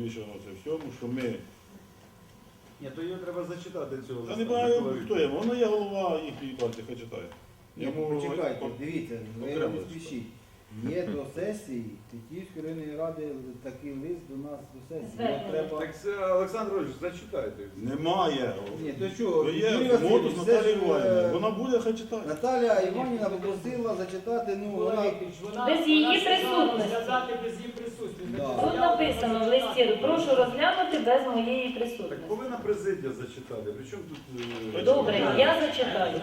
розвішано це всьому, що ми. Ні, то його треба зачитати цього. Та не знаю, хто є, воно є голова їхньої партії, хай читає. Ні, Йому почекайте, дивіться, ви окремо не спішіть. Є до сесії Тетіївської районної ради такий лист до нас до сесії. Його Звернення. треба. Так це Олександр Ильич, зачитайте. Немає. Ні, то що, То є Васильович, Наталії ж, Іванівни. е, Вона буде, хай читає. Наталя Іванівна попросила зачитати, ну вона Без її присутності. Розглядати без її присутності. Тут написано в листі, прошу розглянути без моєї Так присутності. повинна президія зачитати. Причому тут. е, Добре, я зачитаю.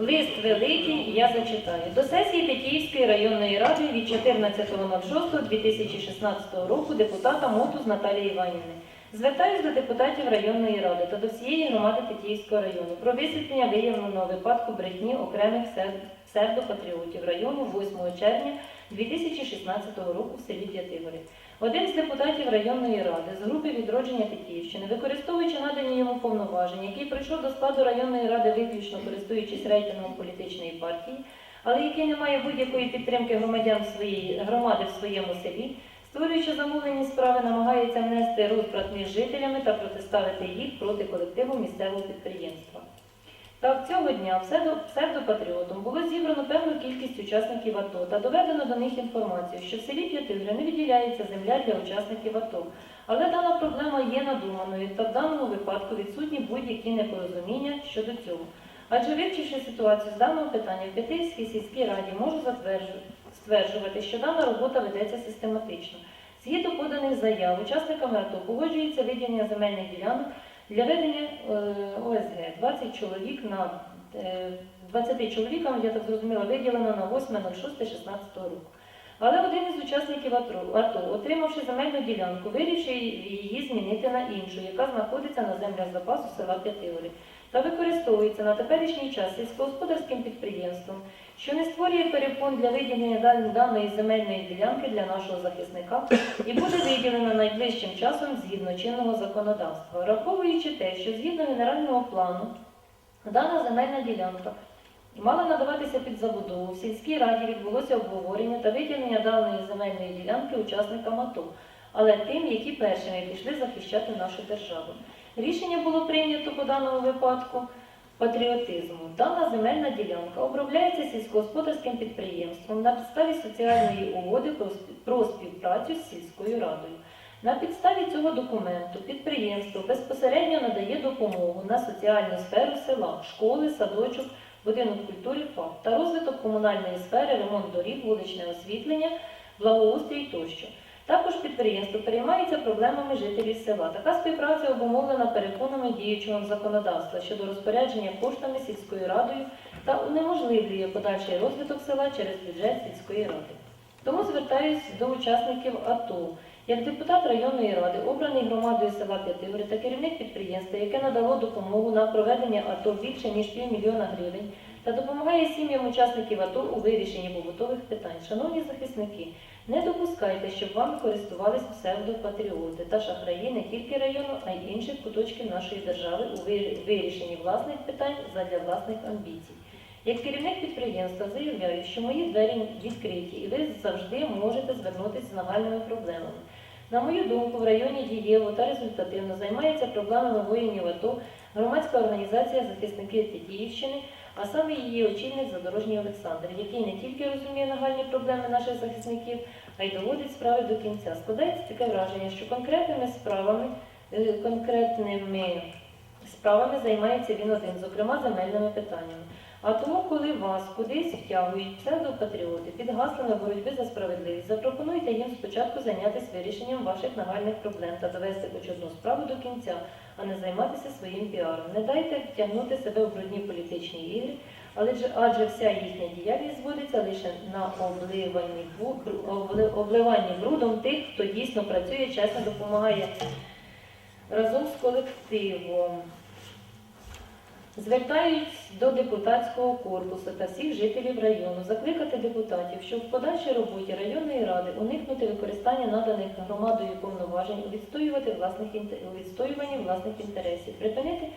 Лист великий, я зачитаю. До сесії Тетіївської районної ради від 14.06.2016 року депутата Мотуз Наталії Іванівни. Звертаюсь до депутатів районної ради та до всієї громади Тетіївського району про висвітлення виявленого випадку брехні окремих псев- псевдопатріотів району 8 червня 2016 року в селі П'ятигорі. Один з депутатів районної ради з групи відродження Тетіївщини, використовуючи надані йому повноваження, який прийшов до складу районної ради виключно користуючись рейтингом політичної партії, але який не має будь-якої підтримки громадян своєї громади в своєму селі, створюючи замовлені справи, намагається внести розбрат між жителями та протиставити їх проти колективу місцевого підприємства. Так, цього дня псевдо- псевдопатріотом було зібрано певну кількість учасників АТО та доведено до них інформацію, що в селі П'ятигри не виділяється земля для учасників АТО. Але дана проблема є надуманою та в даному випадку відсутні будь-які непорозуміння щодо цього. Адже вивчивши ситуацію з даного питання в П'ятигірській сільській раді, можу стверджувати, що дана робота ведеться систематично. Згідно поданих заяв, учасниками АТО погоджується виділення земельних ділянок для ведення е, ОСГ 20 чоловік на е, 20 чоловікам, я так зрозуміла, виділено на 8.06.16 року. Але один із учасників АТО, отримавши земельну ділянку, вирішив її змінити на іншу, яка знаходиться на землях запасу села П'ятигорі, та використовується на теперішній час сільськогосподарським підприємством, що не створює перепон для виділення даної земельної ділянки для нашого захисника і буде виділена найближчим часом згідно чинного законодавства, враховуючи те, що згідно генерального плану дана земельна ділянка мала надаватися під забудову. В сільській раді відбулося обговорення та виділення даної земельної ділянки учасникам АТО, але тим, які першими пішли захищати нашу державу. Рішення було прийнято по даному випадку патріотизму. Дана земельна ділянка обробляється сільськогосподарським підприємством на підставі соціальної угоди про співпрацю з сільською радою. На підставі цього документу підприємство безпосередньо надає допомогу на соціальну сферу села, школи, садочок, будинок культури, ФАП та розвиток комунальної сфери, ремонт доріг, вуличне освітлення, благоустрій тощо. Також підприємство переймається проблемами жителів села. Така співпраця обумовлена переконами діючого законодавства щодо розпорядження коштами сільською радою та унеможливлює подальший розвиток села через бюджет сільської ради. Тому звертаюся до учасників АТО. Як депутат районної ради, обраний громадою села П'ятигори та керівник підприємства, яке надало допомогу на проведення АТО більше ніж півмільйона гривень та допомагає сім'ям учасників АТО у вирішенні побутових питань. Шановні захисники, не допускайте, щоб вами користувались псевдопатріоти та шахраї не тільки району, а й інших куточків нашої держави у вирішенні власних питань задля власних амбіцій. Як керівник підприємства заявляю, що мої двері відкриті, і ви завжди можете звернутися з нагальними проблемами. На мою думку, в районі дієво та результативно займається проблемами воїнів АТО громадська організація захисники Тетіївщини, а саме її очільник Задорожній Олександр, який не тільки розуміє нагальні проблеми наших захисників, а й доводить справи до кінця. Складається таке враження, що конкретними справами, е, конкретними справами займається він один, зокрема земельними питаннями. А тому, коли вас кудись втягують псевдопатріоти під гаслами боротьби за справедливість, запропонуйте їм спочатку зайнятися вирішенням ваших нагальних проблем та довести хоч справу до кінця, а не займатися своїм піаром. Не дайте втягнути себе в брудні політичні ігри, адже, адже вся їхня діяльність зводиться лише на обливанні, обливанні брудом тих, хто дійсно працює, чесно допомагає разом з колективом. Звертаюсь до депутатського корпусу та всіх жителів району закликати депутатів, щоб в подальшій роботі районної ради уникнути використання наданих громадою повноважень, відстоювати власних відстоюванні власних інтересів, припинити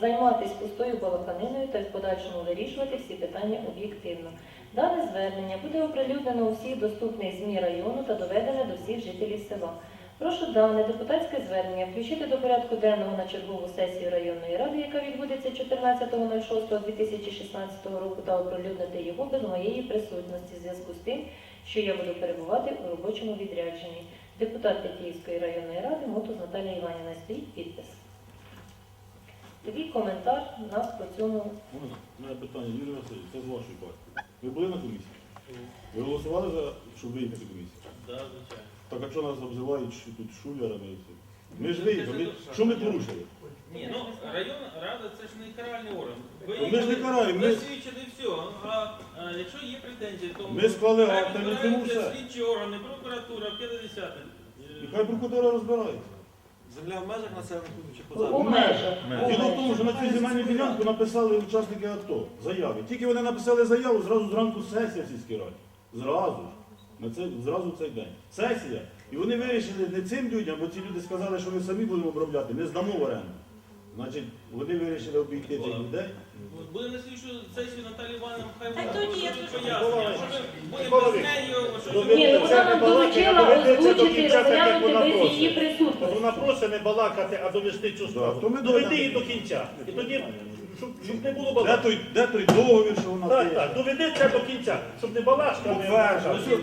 займатися пустою балаканиною та в подальшому вирішувати всі питання об'єктивно. Дане звернення буде оприлюднено у всіх доступних ЗМІ району та доведене до всіх жителів села. Прошу дане депутатське звернення включити до порядку денного на чергову сесію районної ради, яка відбудеться 14.06.2016 року, та оприлюднити його без моєї присутності в зв'язку з тим, що я буду перебувати у робочому відрядженні. Депутат Тетіївської районної ради Мотуз Наталія Іванівна стоїть підпис. Такий коментар у нас по цьому. Можна? У мене питання, Юрій Васильович, це з вашої партії. Ви були на комісії? Ви голосували за, щоб виїхати з комісії? Да, звичайно. Так а що нас обзивають що тут шулерами і все? Ми ж виїхали. Що ми порушили? Ні, ну районна рада це ж не каральний орган. Ви Ну, ми ж не караємо, ми- засвідчили все. А, а якщо є претензії, то Ми склали хай акти, ну, розбираються все. слідчі органи, прокуратура, 50. І хай прокуратура розбирається. Земля в межах населених пунктів чи У межах. Діло в тому, що на цю земельну ділянку написали учасники АТО заяви. Тільки вони написали заяву, зразу зранку сесія в сільській раді. Зразу. ж. На це, зразу в цей день. Сесія. І вони вирішили не цим людям, бо ці люди сказали, що ми самі будемо обробляти, не здамо в оренду. Значить, вони вирішили обійти цих людей. Буде на слідчу сесію Наталі Івановна, хай Так вона тоді я тут Може, буде без неї, Ну, Ні, ну вона нам доручила озвучити розглянути без її присутності. Вона просить не балакати, а довести цю справу. Доведи її до кінця. І тоді, щоб, щоб не було Де той, де той договір, що вона Так, так, доведи це до кінця, щоб не балачка. Підтверджую.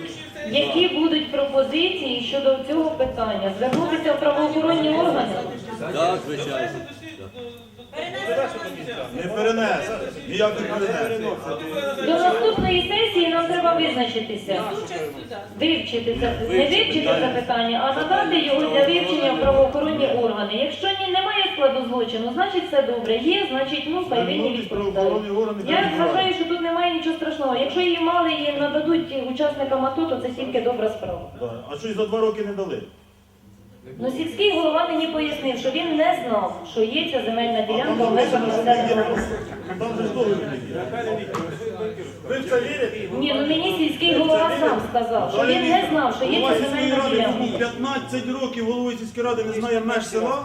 На Які будуть пропозиції щодо цього питання? Звернутися в правоохоронні органи? Так, звичайно. Не перенесе. Ніяк не перенесе. До наступної сесії нам треба визначитися, Участь сюди. вивчити це, не вивчити це питання, а надати його для вивчення в правоохоронні органи. Якщо ні, немає складу злочину, значить все добре. Є, значить ну хай винні відповідають. Я вважаю, що тут немає нічого страшного. Якщо її мали і нададуть учасникам АТО, то це тільки добра справа. Да. А що й за два роки не дали? Ну сільський голова мені пояснив, що він не знав, що є ця земельна ділянка в межах населеного. пункту. Там же ж договір є. Це вірите? Ні, ну мені сільський голова сам сказав, що він не знав, що є Голова ця земельна ради ділянка. 15 років головою сільської ради не знає меж села.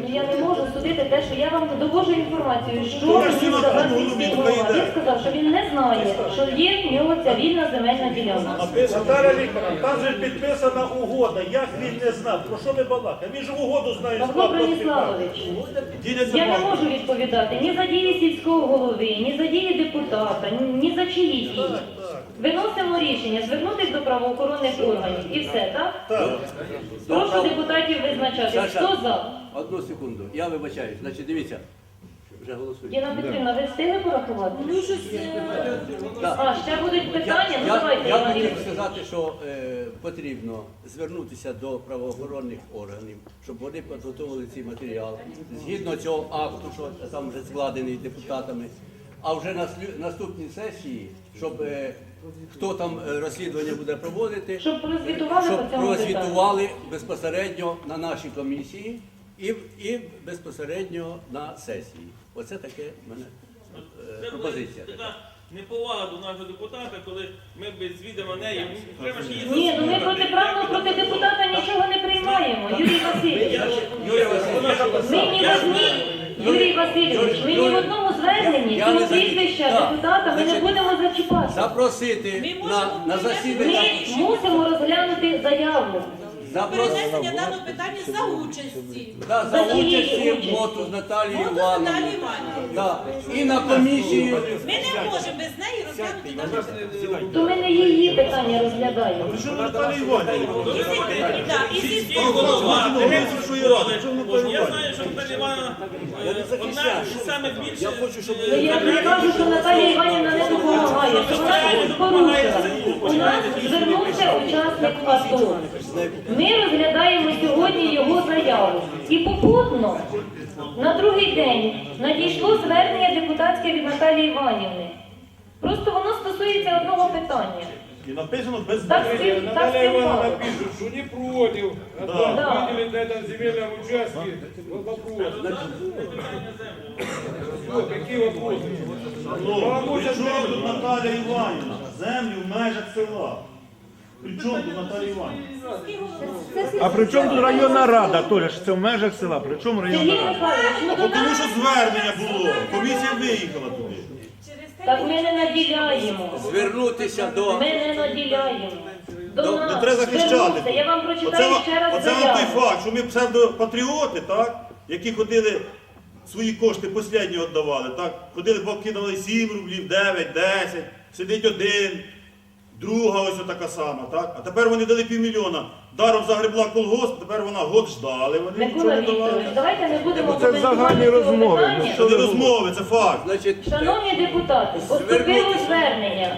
Ну я не можу судити те, що я вам довожу інформацію, що Ну, мені сказав сільський голова. Він сказав, що він не знає, що є в нього ця вільна земельна ділянка. Наталя Вікторовна, там же підписана угода. Як він не знав? Про що ви балакаєте? Він же угоду знає. Павло Броніславович, я не можу відповідати ні за дії сільського голови, ні за дії депутата, ні- ні за чиї дії. Виносимо рішення, звернутися до правоохоронних органів і все, так? Так. Прошу депутатів визначати, Саша. хто за. Одну секунду. Я вибачаюсь. Значить, дивіться. Вже голосуємо. Діна Петрівна, ви встигли порахувати? Ну щось е, Так. А, ще будуть питання? Ну Я, давайте, я Іван хотів Ігорович. сказати, що е, потрібно звернутися до правоохоронних органів, щоб вони підготували цей матеріал згідно цього акту, що там вже складений депутатами. А вже на наступній сесії, щоб е, хто там е, розслідування буде проводити, Щоб прозвітували щоб прозвітували безпосередньо на нашій комісії і, і безпосередньо на сесії. Оце таке в мене е, пропозиція. неповага до нашого депутата, коли ми без відома неї. Треба ж її Ні, ну ми заслухати. протиправно проти депутата нічого не приймаємо. Юрій Васильович. Юрій Васильович, Ми ні в одній, Юрій Васильович, ми ні в одному зверненні Я за- прізвища Так. депутата ми не Значить, будемо зачіпати. запросити на, на засідання. Ми мусимо розглянути заяву. Перенесення даного питання за участі. Да, за участі моту з Наталією Моту Наталії Івановною. Іванівни. Да. І на комісії. Ми не можемо без неї розглянути дане питання. То ми не її питання розглядаємо. Наталія Іванівна? І да, і Сільський голова. Наталія Я знаю, що Наталя Івановна е, одна з самих більше. Я хочу, щоб Ну, Я не кажу, що Наталія Іванівна не допомагає, що вона щось порушила. У нас звернувся учасник АТО. Ми розглядаємо сьогодні його заяву. І попутно на другий день надійшло звернення депутатське від Наталії Іванівни. Просто воно стосується одного питання. І написано без Так договору. спів- так Наталья Ивановна співпало. пишет, что не против, а Да. там Да. выделить на этом земельном участке вот вопрос. Что, какие вопросы? Ну, при чому тут Наталія Іванівна? Землю в межах села. При чому тут Наталія Іванівна? А при чому тут районна рада, Толя, ж це в межах села? При чому районна рада? Михайлович, ну Бо Тому що звернення було. Комісія виїхала туди. Так ми не наділяємо. звернутися до Ми не наділяємо. до До- нас Не треба захищати. Я вам прочитаю Оце, ще раз оце вам той заяву. факт, що ми псевдопатріоти, так, які ходили свої кошти останні віддавали, так, ходили, покидали 7 рублів, 9, 10, сидить один, друга ось така сама, так? А тепер вони дали півмільйона. Даром загребла колгосп, тепер вона год ждали, вони нічого Микола не Вікторович, давали. давайте не будемо це коментувати загальні цього розмови. питання. Ну, не розмови, це факт. Значить, Шановні депутати, поступило звернення.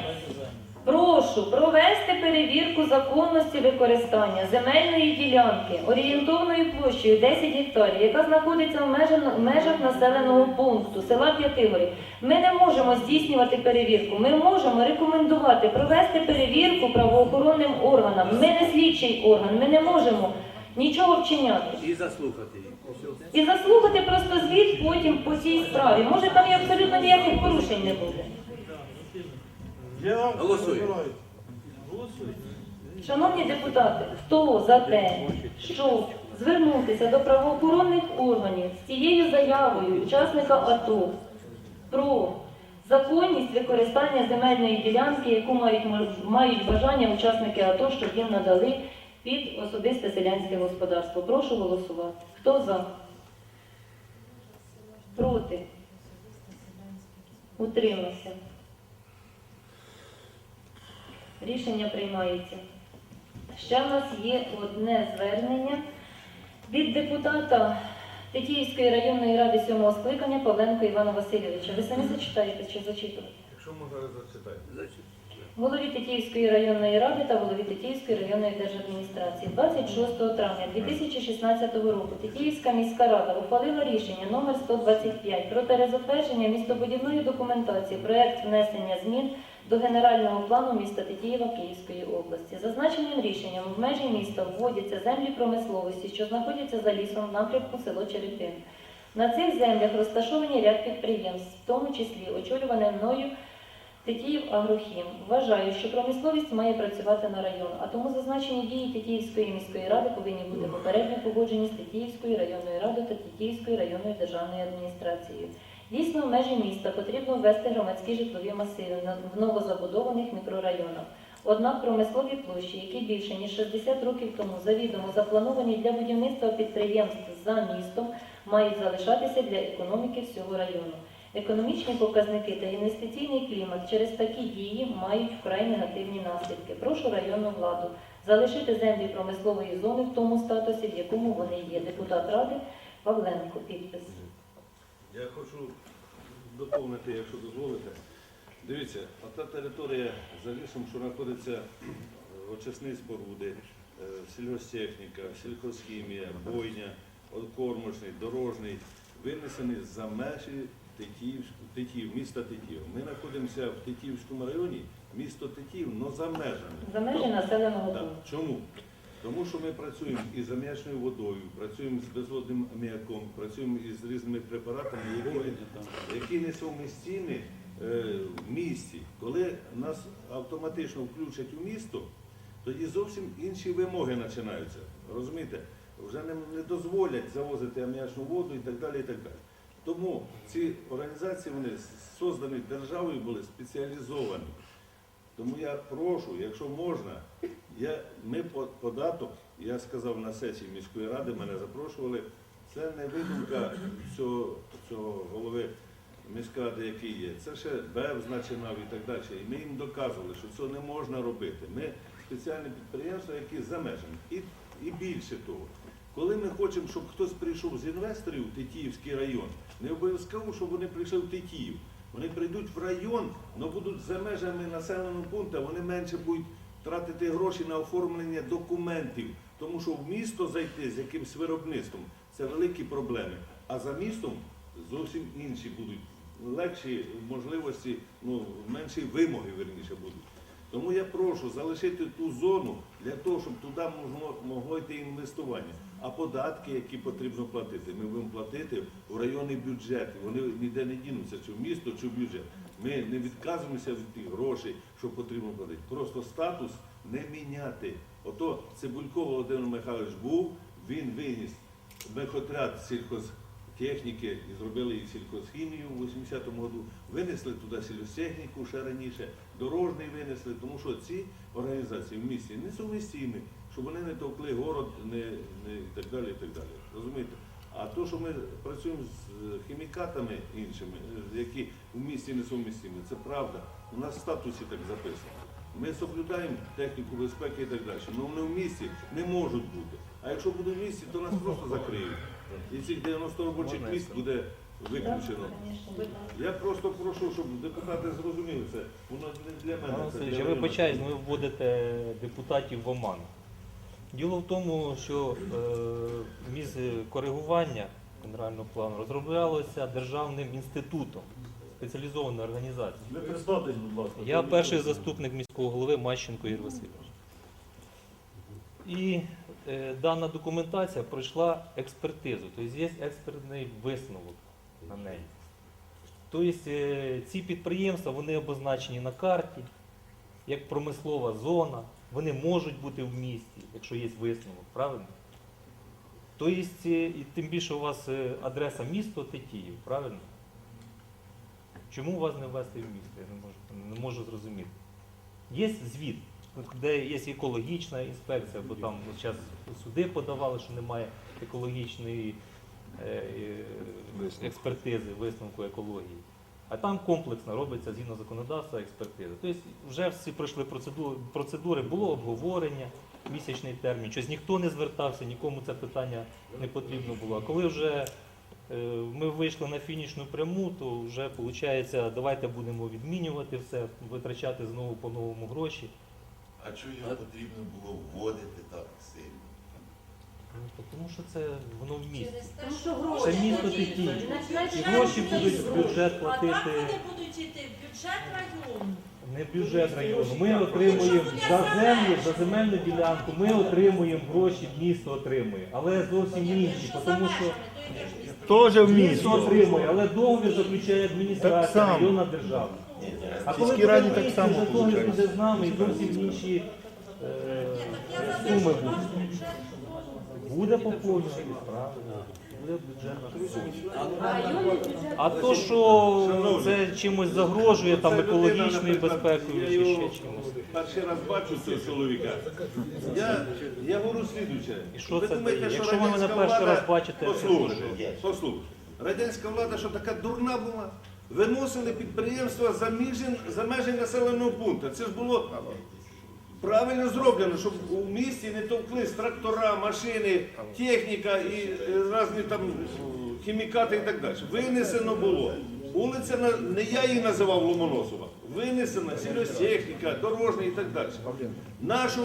Прошу провести перевірку законності використання земельної ділянки орієнтовною площею 10 гектарів, яка знаходиться в межах, в межах населеного пункту села П'ятигорі. Ми не можемо здійснювати перевірку. Ми можемо рекомендувати провести перевірку правоохоронним органам. Ми не слідчий орган, ми не можемо нічого вчиняти. і заслухати І заслухати просто звіт потім по цій справі. Може там і абсолютно ніяких порушень не буде. Я Голосуємо. Шановні депутати, хто за те, щоб звернутися до правоохоронних органів з цією заявою учасника АТО про законність використання земельної ділянки, яку мають, мають бажання учасники АТО, щоб їм надали під особисте селянське господарство. Прошу голосувати. Хто за? Проти? Утримався. Рішення приймається. Ще в нас є одне звернення від депутата Тетіївської районної ради сьомого скликання Павленко Івана Васильовича. Ви самі зачитаєте чи зачитувати? Якщо можна зачитати. Значить, Голові Тетіївської районної ради та голові Тетіївської районної держадміністрації 26 травня 2016 року Тетіївська міська рада ухвалила рішення номер 125 про перезатвердження містобудівної документації проект внесення змін до генерального плану міста Тетіїва Київської області. Зазначеним рішенням в межі міста вводяться землі промисловості, що знаходяться за лісом в напрямку село Черепин. На цих землях розташовані ряд підприємств, в тому числі очолюване мною Тетіїв Агрохім. Вважаю, що промисловість має працювати на район, а тому зазначені дії Тетіївської міської ради повинні бути попередньо погоджені з Тетіївською районною радою та Тетіївською районною державною адміністрацією. Дійсно, в межі міста потрібно ввести громадські житлові масиви в новозабудованих мікрорайонах. Однак промислові площі, які більше ніж 60 років тому завідомо заплановані для будівництва підприємств за містом, мають залишатися для економіки всього району. Економічні показники та інвестиційний клімат через такі дії мають вкрай негативні наслідки. Прошу районну владу залишити землі промислової зони в тому статусі, в якому вони є. Депутат ради Павленко, підпис. Я хочу доповнити, якщо дозволите. Дивіться, а та територія за лісом, що знаходиться е, очисні споруди, е, сільгостехніка, сільхозхімія, бойня, кормочний, дорожний, винесені за межі Тетіїв, Тетіїв, міста Тетіїв. Ми знаходимося в Тетіївському районі, місто Тетіїв, але за межами. За межі населеного Так. пункту. Чому? Тому що ми працюємо із аміачною водою, працюємо з безводним аміаком, працюємо із різними препаратами, які, які несумістимі е, в місті. Коли нас автоматично включать у місто, тоді зовсім інші вимоги починаються. Розумієте? Вже не, не дозволять завозити аміачну воду і так далі. І так далі. Тому ці організації вони создані державою були спеціалізовані. Тому я прошу, якщо можна, я, ми податок, я сказав на сесії міської ради, мене запрошували. Це не видумка цього, цього голови міської ради, який є. Це ще БЕВ починав і так далі. І ми їм доказували, що цього не можна робити. Ми спеціальне підприємство, які за межами. І, і більше того. Коли ми хочемо, щоб хтось прийшов з інвесторів в Тетіївський район, не обов'язково, щоб вони прийшли в Тетіїв. Вони прийдуть в район, але будуть за межами населеного пункту, вони менше будуть тратити гроші на оформлення документів, тому що в місто зайти з якимсь виробництвом це великі проблеми. А за містом зовсім інші будуть легші можливості, ну менші вимоги верніше будуть. Тому я прошу залишити ту зону для того, щоб туди могло, йти інвестування. А податки, які потрібно платити, ми будемо платити в районний бюджет. Вони ніде не дінуться, чи в місто, чи в бюджет. Ми не відказуємося від тих грошей, що потрібно платити. Просто статус не міняти. Ото Цибулько Володимир Михайлович був, він виніс мехотряд техніки і зробили і сільхозхімію у 80-му году, винесли туди сільхозтехніку ще раніше, дорожний винесли, тому що ці організації в місті несумістимі, щоб вони не товкли город не, не, і так далі. і так далі. Розумієте? А то, що ми працюємо з е, хімікатами іншими, е, які в місті несумістимі, це правда. У нас в статусі так записано. Ми соблюдаємо техніку безпеки і так далі. Але вони в місті не можуть бути. А якщо буде в місті, то нас просто закриють. І цих 90 робочих місць буде виключено. Я просто прошу, щоб депутати зрозуміли це. Воно не для мене. Це для ви почаєте, ви вводите депутатів в оману. Діло в тому, що е, між коригування генерального плану розроблялося державним інститутом, спеціалізованою організацією. Ви представтесь, будь ласка. Я перший заступник міського голови Мащенко Ігор Васильович. І е, дана документація пройшла експертизу, тобто є експертний висновок на неї. Тобто е, ці підприємства вони обозначені на карті як промислова зона, вони можуть бути в місті, якщо є висновок, правильно? Тобто, і тим більше у вас е, адреса місто Тетіїв, правильно? Чому вас не ввести в місто? Я не можу, не можу зрозуміти. Є звіт, де є екологічна інспекція, бо там зараз суди подавали, що немає екологічної е, експертизи, висновку екології. А там комплексно робиться згідно законодавства експертиза. Тобто вже всі пройшли процедури, було обговорення, місячний термін, щось ніхто не звертався, нікому це питання не потрібно було. А коли вже е, ми вийшли на фінішну пряму, то вже виходить, давайте будемо відмінювати все, витрачати знову по-новому гроші. А чого його потрібно було вводити так сильно? Ну, Тому що це воно в місті. Тому що Це гроші. місто Тетіїв. Починаєте І гроші будуть в бюджет А платити. так вони будуть йти в бюджет району. Не бюджет району. Ми отримуємо за землю, за земельну ділянку, ми отримуємо гроші, місто отримує. Але зовсім інші, Якщо за тому що межами, то йдеш в місто. Теж в місто отримує, але договір заключає Так адміністрація, само. районна держава. А коли Сільській раді так само вже договір виходить. буде з нами і зовсім інші е, Я за те, суми що будуть. бюджет Буде поповнюватись, правильно. Буде бюджетна сума. А то, що це чимось загрожує там екологічною безпекою чи ще чимось. Перший раз бачу цього чоловіка. Я, я говорю слідуче. І що Ви це дає? Якщо ви мене перший раз бачите, послухайте, послухайте. Радянська влада, що така дурна була, виносили підприємства за межі, за межі населеного пункту. Це ж було правильно зроблено, щоб у місті не товкли трактора, машини, техніка і е, різні там е, хімікати і так далі. Винесено було. Вулиця, не я її називав Ломоносова. Винесена сільгосптехніка, дорожня і так далі.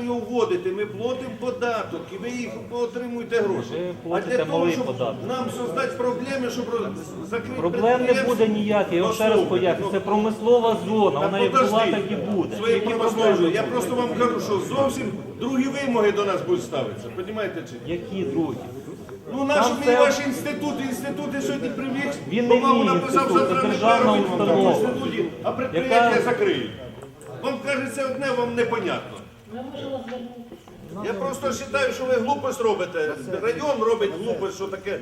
Його вводити? Ми платимо податок і ви їх отримуєте гроші. А для того, щоб нам создати проблеми, щоб закрити Проблем не буде ніяких, я вам ще раз поясню. Це ну, промислова зона, вона як була, так і буде. Промислове. проблеми Я просто вам кажу, що зовсім другі вимоги до нас будуть ставитися. Понімаєте чи? Які другі? Ну наш Там мій це- ваш інститут, інститути сьогодні привів. Він бо не маму мій написав інститут, це завтра державна не установа. інституті, а Яка- закриють. Вам кажеться одне, вам непонятно. Я просто вважаю, що ви глупость робите. Район робить глупость, що таке.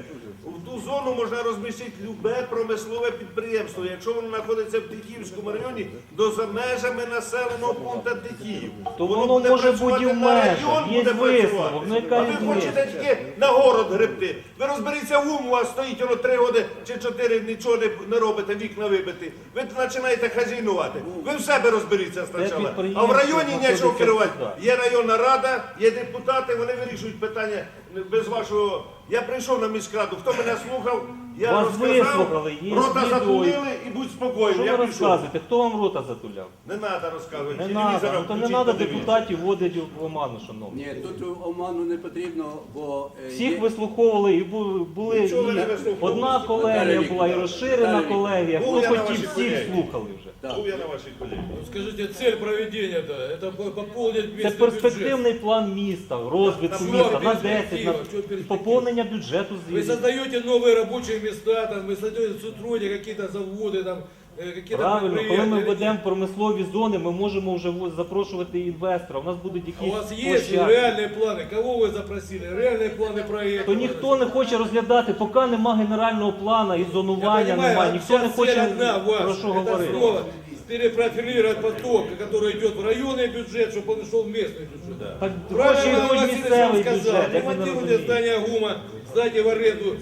Ту зону можна розмістити любе промислове підприємство, якщо воно знаходиться в Тетіївському районі, до за межами населеного пункту Тетіїв. То воно буде може бути в межах, є буде висновок, працювати. ну яка А ви різниця? хочете тільки на город гребти. Ви розберіться в ум, у вас стоїть воно три роки чи чотири, нічого не, не робите, вікна вибити. Ви починаєте хазяйнувати. Ви в себе розберіться спочатку. А в районі нічого керувати. Є районна рада, є депутати, вони вирішують питання без вашого. Я прийшов на міськраду, хто мене слухав, я Вас розказав, вислухали, є рота відео. затулили і будь спокійний. Що Я ви пішов. розказуєте? Хто вам рота затуляв? Не треба розказувати. Не телевізора треба. Ну, то не включіть, треба подивіться. депутатів вводити в оману, шановні. Ні, тут оману не потрібно, бо е, Всіх є- вислуховували і бу- були Нічого ви не і вислуховували. одна колегія Наталя була, і Вікторівна, розширена Наталя колегія. Був Хто я на хотів, вашій всіх колегії. слухали вже. Так. Був я на вашій колегії. Скажите, цель проведения это, это по- пополнить Це местный бюджет. перспективний план міста, розвитку На міста на перспективу, 10, на що перспективу? поповнення бюджету Вы звідси. создаете новые рабочие места, там, вы создаете сотрудники, какие-то заводы, там, э, какие-то Правильно, коли ми предприятия. введемо промислові зони, ми можемо вже во- запрошувати інвестора. У нас будуть А у якісь вас есть площадки. реальные планы? Кого вы запросили? Реальные планы проекта? То ніхто не хоче розглядати, поки нема генерального плану і зонування немає, ніхто не вся цель хоче одна ваша. про що Это говорити. снова перепрофилировать поток, который идет в районный бюджет, чтобы он шел в местный бюджет. Так гроші Правильно йдуть в Василий місцевий сказал, бюджет, як ви не ремонтируйте розумієте. здание ГУМа, сдайте в аренду.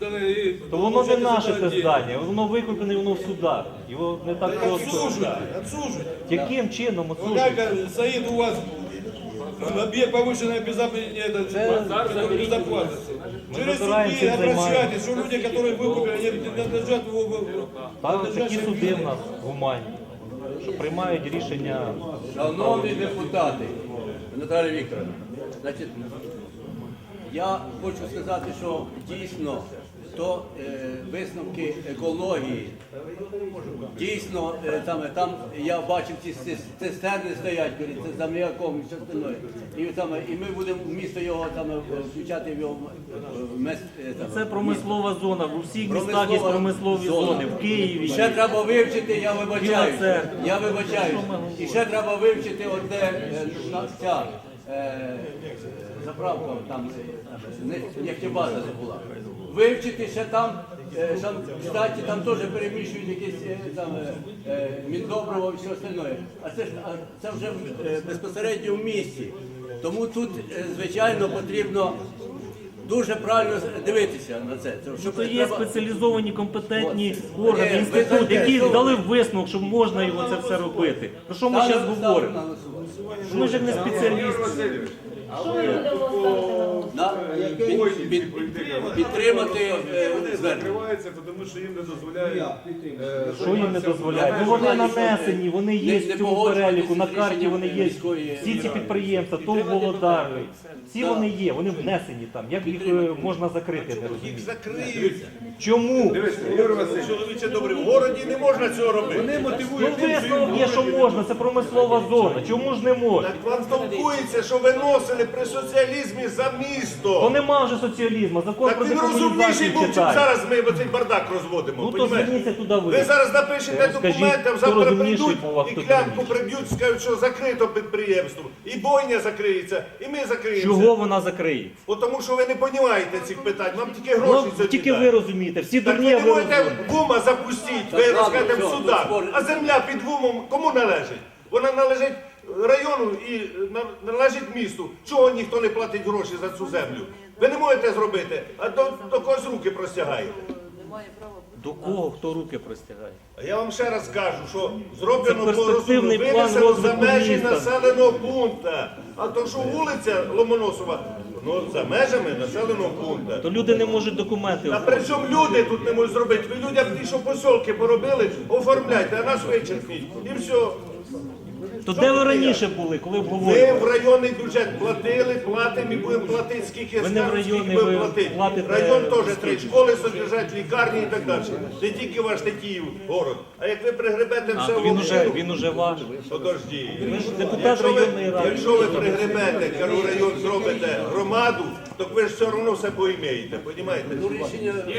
да, и То воно не получайте наше сюда те деньги. здання, воно викуплене, воно в судах. Його не так просто. Отсуживайте, отсуживайте. Яким чином Вот оцінювати? как стоит у вас объект повышенной безопасности. безопасности. Мы Через забираем суды всех обращайтесь, что люди, которые выкупили, они надлежат в- в- в- Так, такі надлежащем суди в нас гуманні, що приймають рішення. Шановні депутати, Наталія Вікторовна, значить, я хочу сказати, що дійсно то е, висновки екології, дійсно е, там, там я бачив ці цис- цистерни стоять перед це зам'яком і все. І, там, і ми будемо вмісто його там включати в його е, в мес, е, там, Це промислова зона. У всіх містах є Промислова промислові зона. зони. В Києві. Ще треба вивчити, я. Біла церква. Я вибачаюсь. І ще треба вивчити одне е, на- ця е, заправка там е, не- нефтебаза забула. Вивчити ще там, е, там, кстати, там теж переміщують якісь е, там е, е, міндобриво і все остальне. А це ж а це вже е, безпосередньо в місті. Тому тут, е, звичайно, потрібно дуже правильно дивитися на це. Щоб То є треба- спеціалізовані компетентні От. органи, Ні, інститут, які що- дали висновок, що можна його це все робити. Про що ми зараз ставлю говоримо? на голосування. Ми ж не спеціалісти. Що ми будемо ставити на голосування? Підтримати е, звернення. Закривається, тому що їм не дозволяють. е, Що їм не дозволяють? Ну вони нанесені, вони є в цьому переліку, на карті вони є. Всі ці підприємства, то Володари, всі вони є, вони внесені там. Як їх е, можна закрити, не розумію. Закриють. Чому? Дивіться, Ігор Васильович, чоловіче добре, в городі не можна цього робити. Вони Ну мотивують тим, що висновок є, що можна, це промислова зона. Чому ж не можна? Так вам толкується, що виносили при соціалізмі за місто. То нема вже соціалізму, закон Так про він розумніший декомунізацію був, чим читає. зараз ми оцей бардак розводимо. Ну то зверніться туди Ви ви. зараз напишете Скажіть, документи, хто завтра розумніший прийдуть по вас, і хто клямку дурніший. приб'ють, скажуть, що закрито підприємство. І бойня закриється, і ми закриємося. Чого вона закриється? От Тому що ви не розумієте цих питань, вам тільки гроші Ну, сьогодні тільки ви дають. розумієте, всі Так дурні, ви а не ви можете розумієте. ВУМа запустити, ви розкажете в судах. А земля під ВУМом кому належить? Вона належить району і на- належить місту. Чого ніхто не платить гроші за цю землю? Ви не можете зробити, а до, до когось руки простягаєте. До кого хто руки простягає? А я вам ще раз кажу, що зроблено Це по перспективний план винесено за розвитку межі міста. населеного пункту. А то, що вулиця Ломоносова, ну за межами населеного пункту. То люди не можуть документи А при чому люди тут не можуть зробити? Ви людям ті, що посілки поробили, оформляйте, а нас вичерпніть. І все. То де ви раніше були, коли Ми в районний бюджет платили, платимо і будемо платити, скільки Ви не в скільки районний, будемо ви платити. платите Район теж три школи содержать, лікарні і так далі. Не тільки ваш Тетіїв город. А як ви пригребете все в він уже, він уже ваш. Подожди. Ви ж депутат Якщо ви, районної ради. якщо ви пригребете, кажу, район зробите громаду, то ви ж все одно все поімеєте, розумієте? Ну, рішення а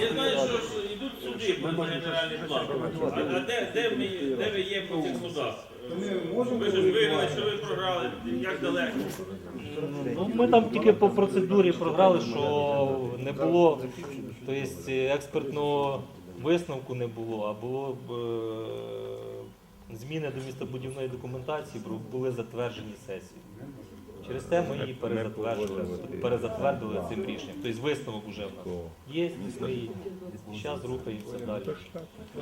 я знаю, що ж йдуть суди по генеральний план. А, а де, де, ми, де ви є по цих судах? Ви ж виграли, що ви програли, як далеко? Ну, ми там тільки по процедурі програли, що не було, тобто експертного висновку не було, а було б е, зміни до містобудівної документації бу- були затверджені сесією. Через те ми її перезатвердили, перезатвердили цим рішенням. Тобто висновок вже в нас є, ми зараз рухаємося далі.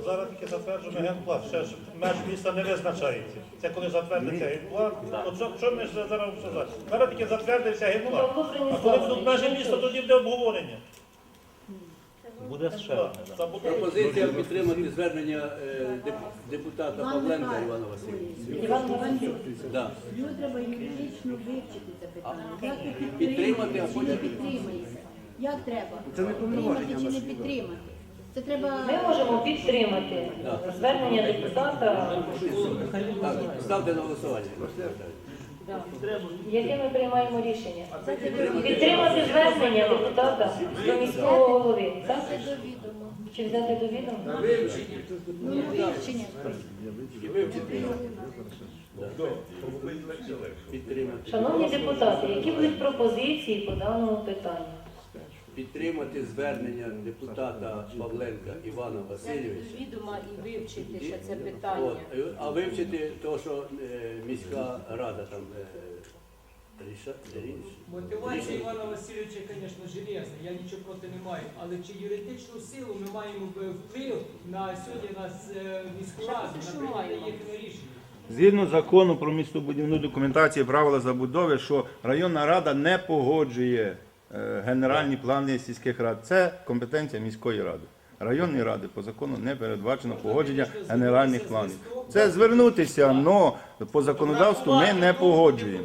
Зараз тільки затверджений генплан, ще ж меж міста не визначається. Це коли затвердиться генплан, от що, що ми ж зараз обсуждаємо? Зараз тільки затвердився генплан. Ну, А коли будуть межі міста, тоді буде обговорення. Буде ще одне. да. Пропозиція підтримати звернення е, деп- депутата Павленка Івана Васильовича. Іван Іванович, Да. Його треба юридично вивчити це питання. Як ви Підтримати, а чи потім- не підтримуєте? Як треба? Підтримати чи не підтримати? Це треба Ми можемо підтримати звернення депутата. Так, ставте на голосування. Яке ми приймаємо рішення? Підтримати звернення депутата до міського голови. Так? Чи взяти до відома? Ну, вивчення. Шановні депутати, які будуть пропозиції по даному питанню? Підтримати звернення депутата Павленка Івана Васильовича. Відома і вивчити ще це От, питання. а вивчити те, що е, міська рада там е, ріша, ріш- Мотивація. Івана Васильовича, звісно, железна, я нічого проти не маю. Але чи юридичну силу ми маємо е, вплив на сьогодні на е, міську Ще раду, поки що на прийняття маємо. їхнього рішення? Згідно закону про містобудівну документацію, і правила забудови, що районна рада не погоджує е, генеральні плани сільських рад. Це компетенція міської ради. Районної ради по закону не передбачено погодження генеральних планів. Це звернутися, але по законодавству ми не погоджуємо.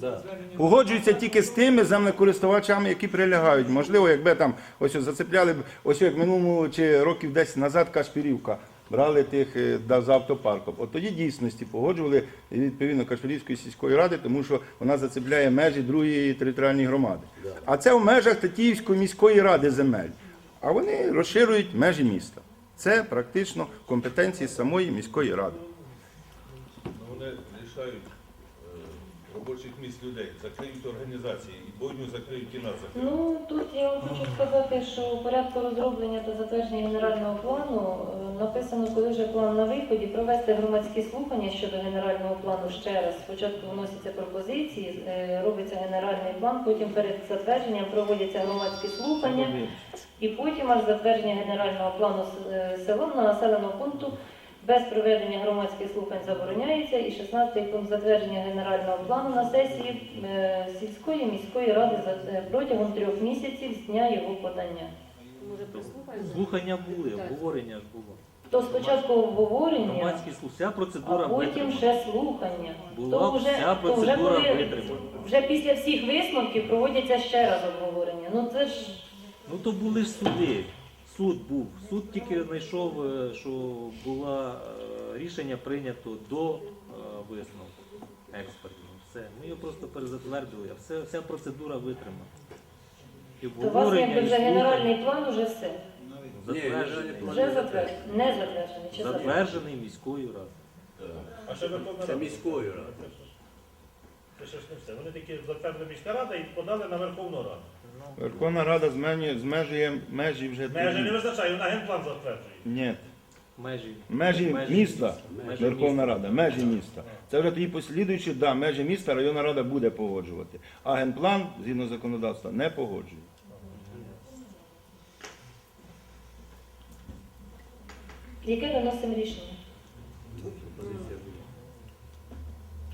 Да. Погоджуються тільки з тими землекористувачами, які прилягають. Можливо, якби там ось зацепляли б, ось як минулому чи років 10 назад Кашпірівка. Брали тих е, да, з автопарком. От тоді дійсності погоджували відповідно Кашпірівської сільської ради, тому що вона зацепляє межі другої територіальної громади. А це в межах Татіївської міської ради земель. А вони розширюють межі міста. Це практично компетенції самої міської ради. Ну, Вони лишають е, робочих місць людей, закриють організації, і бойню закриють і нас закриють. Ну тут я вам хочу сказати, що у порядку розроблення та затвердження генерального плану е, написано, коли вже план на виході, провести громадські слухання щодо генерального плану ще раз. Спочатку вносяться пропозиції, е, робиться генеральний план, потім перед затвердженням проводяться громадські слухання, і потім аж затвердження генерального плану с- е, села на населеного пункту. Без проведення громадських слухань забороняється і 16 пункт затвердження генерального плану на сесії е, сільської міської ради е, протягом трьох місяців з дня його подання. Може? Слухання були, обговорення ж було. То спочатку обговорення, Громадські слухання, вся а потім витримана. ще слухання. Була То вже, вся то вже, процедура коли, витримана. вже після всіх висновків проводяться ще раз обговорення. Ну це ж Ну то були ж суди. Суд був. Суд тільки знайшов, е, що було рішення прийнято до е, висновку експертного. Все. Ми його просто перезатвердили, а все, вся процедура витримана. І то у вас обговорення, якби і вже слухання. генеральний план уже все. План Вже затверджений. Не затверджений. Чи затверджений? Затверджений міською радою. А ще Верховна Це Рада. міською радою. Це ще ж не все. Вони тільки затвердили міська рада і подали на Верховну Раду. Верховна Рада зменює, змежує межі вже Межі не тоді. визначає, вона генплан затверджує. Ні. Межі. Межі міста, Межі Верховна міста. Рада, межі міста. Це вже тоді послідуючи, да, межі міста районна рада буде погоджувати. А генплан, згідно законодавства, не погоджує. Яке виносимо рішення?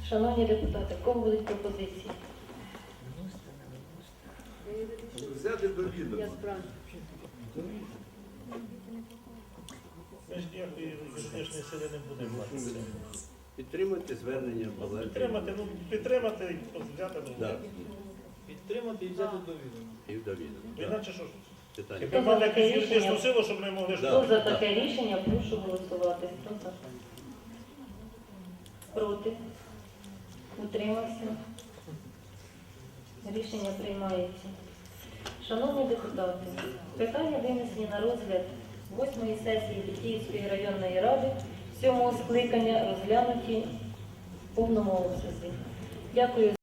Шановні депутати, в кого будуть пропозиції? Взяти до відома. Ми ж ніякої юридичної сили не будемо мати. Підтримати звернення Павленка. Підтримати, ну підтримати і взяти, ну Да. Підтримати і взяти до відома. І в довіду. іначе що ж? Питання. Якби мали якусь юридичну силу, щоб ми могли Да. Хто за таке рішення, прошу голосувати. Хто за? Проти? Утримався? Рішення приймається. Шановні депутати, питання винесені на розгляд восьмої сесії Київської районної ради сьомого скликання розглянуті в повному обсязі. Дякую